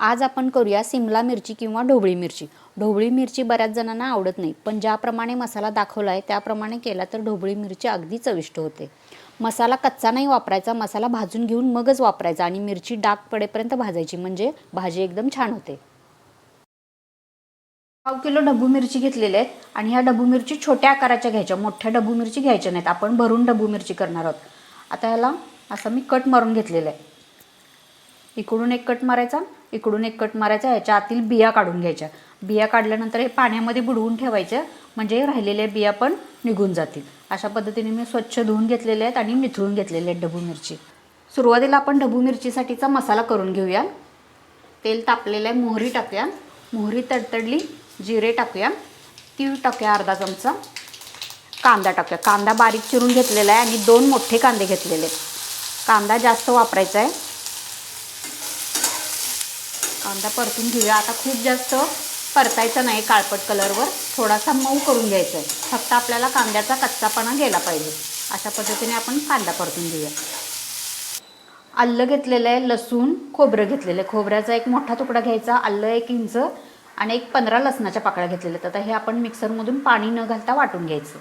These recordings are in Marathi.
आज आपण करूया सिमला मिरची किंवा ढोबळी मिरची. ढोबळी मिरची बऱ्याच जणांना आवडत नाही पण ज्याप्रमाणे मसाला दाखवला आहे त्याप्रमाणे केला तर ढोबळी मिरची अगदी चविष्ट होते. मसाला कच्चा नाही वापरायचा मसाला भाजून घेऊन मगच वापरायचा आणि मिरची डाग पडेपर्यंत भाजायची म्हणजे भाजी एकदम छान होते. पाव किलो डबू मिरची घेतलेल्या आहेत आणि ह्या डबू मिरची छोट्या आकाराच्या घ्यायच्या मोठ्या डबू मिरची घ्यायच्या नाहीत. आपण भरून डबू मिरची करणार आहोत. आता ह्याला असं मी कट मारून घेतलेलं आहे. इकडून एक कट मारायचा. इकडून एक कट मारायचा ह्याच्या आतील बिया काढून घ्यायच्या. बिया काढल्यानंतर हे पाण्यामध्ये बुडवून ठेवायच्या म्हणजे राहिलेल्या बिया पण निघून जातील. अशा पद्धतीने मी स्वच्छ धुवून घेतलेले आहेत आणि निथळून घेतलेले आहेत ढबू मिरची. सुरुवातीला आपण ढबू मिरचीसाठीचा मसाला करून घेऊया. तेल तापलेलं आहे मोहरी टाकूया. मोहरी तडतडली जिरे टाकूया. तीळ टाकूया अर्धा चमचा. कांदा टाकूया. कांदा बारीक चिरून घेतलेला आहे आणि दोन मोठे कांदे घेतलेले आहेत. कांदा जास्त वापरायचा आहे. कांदा परतून घेऊया. आता खूप जास्त परतायचं नाही काळपट कलरवर. थोडासा मऊ करून घ्यायचा आहे फक्त आपल्याला कांद्याचा कच्चापणा गेला पाहिजे. अशा पद्धतीने आपण कांदा परतून घेऊया. आल्लं घेतलेलं आहे लसूण खोबरं घेतलेलं आहे. खोबऱ्याचा एक मोठा तुकडा घ्यायचा. आलं एक इंच आणि एक पंधरा लसणाच्या पाकळ्या घेतलेल्या आहेत. आता हे आपण मिक्सरमधून पाणी न घालता वाटून घ्यायचं.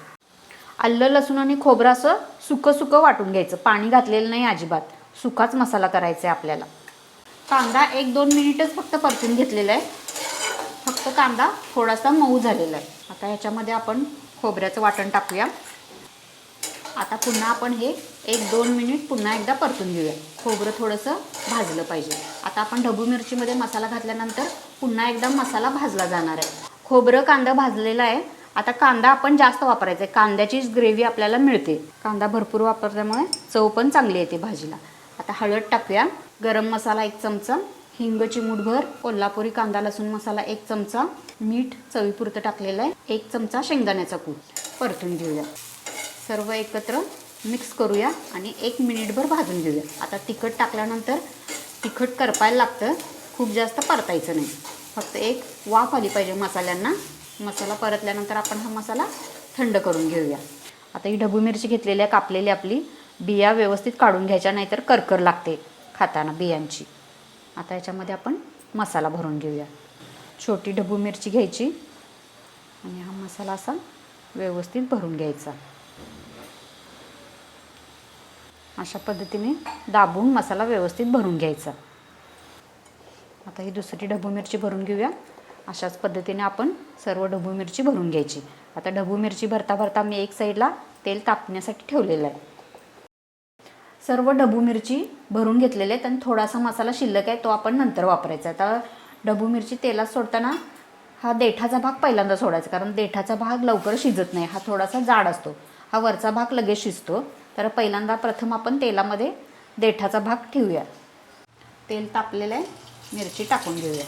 आलं लसूण आणि खोबरं असं सुकं सुकं वाटून घ्यायचं. पाणी घातलेलं नाही अजिबात. सुकाच मसाला करायचा आहे आपल्याला. कांदा एक दोन मिनिटच फक्त परतून घेतलेला आहे. फक्त कांदा थोडासा मऊ झालेला आहे. आता ह्याच्यामध्ये आपण खोबऱ्याचं वाटण टाकूया. आता पुन्हा आपण हे एक दोन मिनिट पुन्हा एकदा परतून घेऊया. खोबरं थोडंसं भाजलं पाहिजे. आता आपण ढबू मिरचीमध्ये मसाला घातल्यानंतर पुन्हा एकदा मसाला भाजला जाणार आहे. खोबरं कांदा भाजलेला आहे. आता कांदा आपण जास्त वापरायचा आहे. कांद्याचीच ग्रेव्ही आपल्याला मिळते. कांदा भरपूर वापरल्यामुळे चव पण चांगली येते भाजीला. आता हळद टाकूया. गरम मसाला एक चमचा हिंग चिमूटभर कोल्हापुरी कांदा लसूण मसाला एक चमचा मीठ चवीपुरतं टाकलेलं आहे एक चमचा शेंगदाण्याचा कूट. परतून घेऊया. सर्व एकत्र मिक्स करूया आणि एक मिनिटभर भाजून घेऊया. आता तिखट टाकल्यानंतर तिखट करपायला लागतं. खूप जास्त परतायचं नाही. फक्त एक वाफ आली पाहिजे मसाल्यांना. मसाला परतल्यानंतर आपण हा मसाला थंड करून घेऊया. आता ही ढबू मिरची घेतलेली आहे कापलेली आपली. बिया व्यवस्थित काढून घ्यायच्या नाहीतर करकर लागते खाताना बियांची. आता याच्यामध्ये आपण मसाला भरून घेऊया. छोटी ढबू मिरची घ्यायची आणि हा मसाला असा व्यवस्थित भरून घ्यायचा. अशा पद्धतीने दाबून मसाला व्यवस्थित भरून घ्यायचा. आता ही दुसरी ढबू मिरची भरून घेऊया. अशाच पद्धतीने आपण सर्व ढबू मिरची भरून घ्यायची. आता ढबू मिरची भरता भरता मी एक साईडला तेल तापण्यासाठी ठेवलेलं आहे. सर्व डबू मिरची भरून घेतलेले आहेत आणि थोडासा मसाला शिल्लक आहे तो आपण नंतर वापरायचा आहे. आता डबू मिरची तेलात सोडताना हा देठाचा भाग पहिल्यांदा सोडायचा कारण देठाचा भाग लवकर शिजत नाही हा थोडासा जाड असतो. हा वरचा भाग लगेच शिजतो. तर पहिल्यांदा प्रथम आपण तेलामध्ये देठाचा भाग ठेवूया. तेल तापलेलं आहे मिरची टाकून घेऊया.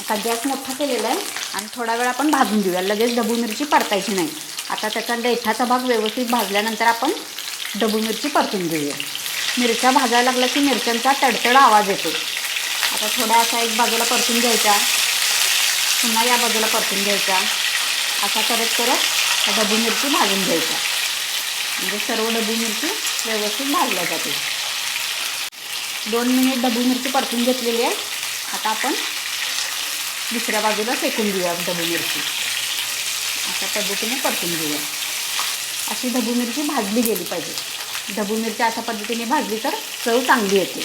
आता गॅस मोठा केलेला आहे. आणि थोडा वेळ आपण भाजून घेऊया. लगेच डबू मिरची परतायची नाही. आता त्याचा देठाचा भाग व्यवस्थित भाजल्यानंतर आपण डबू मिरची परतून घेऊया. मिरच्या भाजायला लागल्या की मिरच्यांचा तडतड आवाज येतो. आता थोडा असा एक बाजूला परतून घ्यायचा. पुन्हा या बाजूला परतून घ्यायचा. असा करत करत डबू मिरची भाजून घ्यायचा म्हणजे सर्व डबू मिरची व्यवस्थित भाजल्या जाते दोन मिनिट डबू मिरची परतून घेतलेली आहे. आता आपण दुसऱ्या बाजूला फेकून घेऊया ढबू मिरची. अशा पद्धतीने परतून घेऊया. अशी ढबू मिरची भाजली गेली पाहिजे. ढबू मिरची अशा पद्धतीने भाजली तर चव चांगली येते.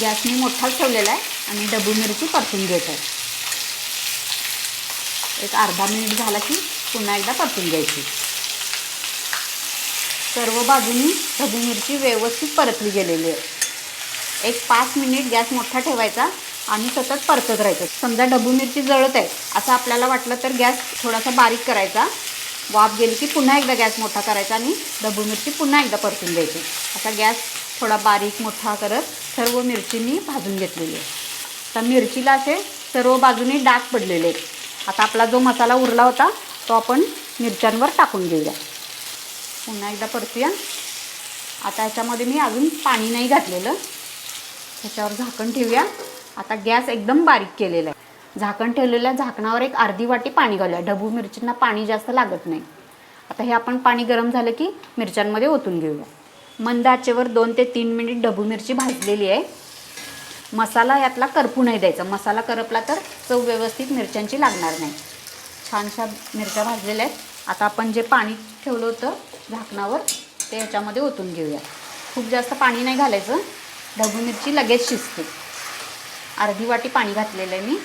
गॅस मी मोठाच ठेवलेला आहे आणि ढबू मिरची परतून घेत आहे. एक अर्धा मिनिट झाला की पुन्हा एकदा परतून घ्यायची. सर्व बाजूनी ढबू मिरची व्यवस्थित परतली गेलेली आहे. एक पाच मिनिट गॅस मोठा ठेवायचा. आणि सतत परतत राहायचं. समजा डबू मिरची जळत आहे असं आपल्याला वाटलं तर गॅस थोडासा बारीक करायचा. वाफ गेली की पुन्हा एकदा गॅस मोठा करायचा आणि डबू मिरची पुन्हा एकदा परतून द्यायची असा गॅस थोडा बारीक मोठा करत सर्व मिरची मी भाजून घेतलेली आहे. तर मिरचीला असे सर्व बाजूने डाग पडलेले आहेत. आता आपला जो मसाला उरला होता तो आपण मिरच्यांवर टाकून घेऊया. पुन्हा एकदा परतूया. आता याच्यामध्ये मी अजून पाणी नाही घातलेलं. त्याच्यावर झाकण ठेवूया. आता गॅस एकदम बारीक केलेला आहे. झाकण ठेवलेल्या झाकणावर एक अर्धी वाटी पाणी घालूया. ढबू मिरचींना पाणी जास्त लागत नाही. आता हे आपण पाणी गरम झालं की मिरच्यांमध्ये ओतून घेऊया. मंद आचेवर दोन ते तीन मिनिट ढबू मिरची भाजलेली आहे. मसाला यातला करपू नाही द्यायचा. मसाला करपला तर चव व्यवस्थित मिरच्यांची लागणार नाही. छानशा मिरच्या भाजलेल्या आहेत. आता आपण जे पाणी ठेवलं होतं झाकणावर ते ह्याच्यामध्ये ओतून घेऊया. खूप जास्त पाणी नाही घालायचं. ढबू मिरची लगेच शिजते. अर्धी वाटी पाणी घातलेलं आहे मी.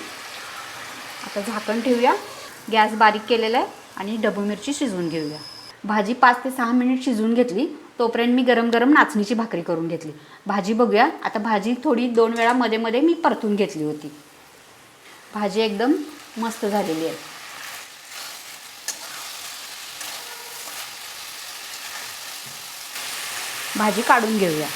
आता झाकण ठेवूया. गॅस बारीक केलेला आहे आणि डबू मिरची शिजवून घेऊया. भाजी पाच ते सहा मिनिट शिजवून घेतली तोपर्यंत मी गरम गरम नाचणीची भाकरी करून घेतली. भाजी बघूया. आता भाजी थोडी दोन वेळा मध्ये मध्ये मी परतून घेतली होती. भाजी एकदम मस्त झालेली आहे. भाजी काढून घेऊया.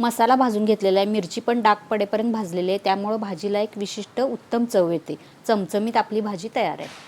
मसाला भाजून घेतलेला आहे. मिरची पण डाग पडेपर्यंत भाजलेली आहे. त्यामुळं भाजीला एक विशिष्ट उत्तम चव येते. चमचमीत आपली भाजी तयार आहे.